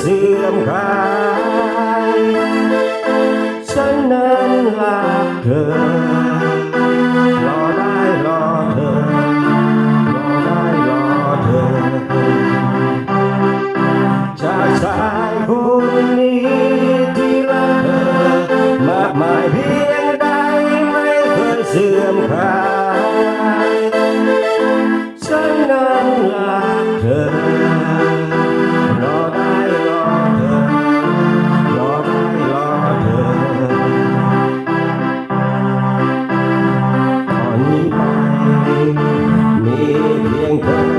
เสื่อมคลายฉันนั้นรักเธรอได้รอเธอรอได้รอเธอจากชายคนนี้ที่เธอมากมายเพียงใดไม่เคยเสื่อมคลาย 天更